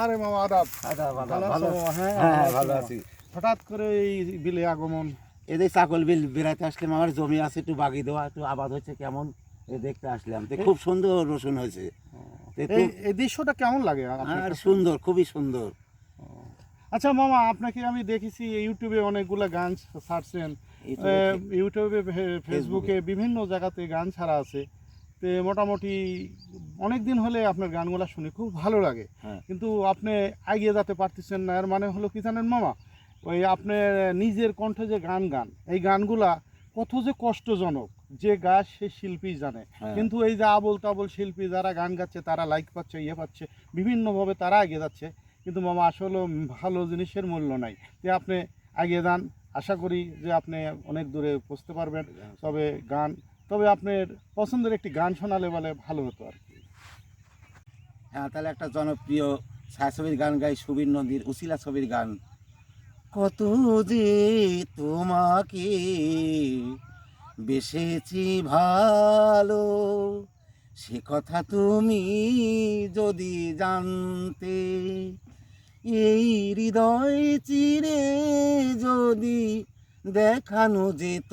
আরে মামা আদাব। আদা ভালো? হ্যাঁ, হ্যাঁ ভালো আছি। হঠাৎ করে এই বিলে আগমন। এদের বিল বেড়াতে আসলাম আমার জমি আছে একটু বাগি দেওয়া একটু আবাদ হচ্ছে কেমন? এ দেখতে আসলাম। তো খুব সুন্দর রসুন হয়েছে। এই দৃশ্যটা কেমন লাগে আর সুন্দর খুবই সুন্দর। আচ্ছা মামা আপনাকে আমি দেখেছি ইউটিউবে অনেকগুলো গান ছাড়ছেন ইউটিউবে ফেসবুকে বিভিন্ন জায়গাতে গান ছাড়া আছে। তো মোটামুটি অনেক দিন হলে আপনার গানগুলো শুনে খুব ভালো লাগে। হ্যাঁ। কিন্তু আপনি এগিয়ে যেতে পারতেছেন না এর মানে হলো কি জানেন মামা? ওই আপনি নিজের কণ্ঠে যে গান গান এই গানগুলা কত যে কষ্টজনক যে গাছ সে শিল্পী জানে। হ্যাঁ। কিন্তু এই যে আবল তাবল শিল্পী যারা গান গাচ্ছে তারা লাইক পাচ্ছে ইয়ে পাচ্ছে বিভিন্নভাবে তারা এগিয়ে যাচ্ছে। কিন্তু মামা আসলে ভালো জিনিসের মূল্য নাই। যে আপনি এগিয়ে যান আশা করি যে আপনি অনেক দূরে পৌঁছতে পারবেন। তবে গান তবে আপনার পছন্দের একটি গান শোনালে বলে ভালো হতো আর কি। হ্যাঁ তাহলে একটা জনপ্রিয় ছায়াছবির গান গাই সুবীর নদীর উসিলা ছবির গান। কত যে তোমাকে বেসেছি ভালো, সে কথা তুমি যদি জানতে, এই হৃদয় চিরে যদি দেখানো যেত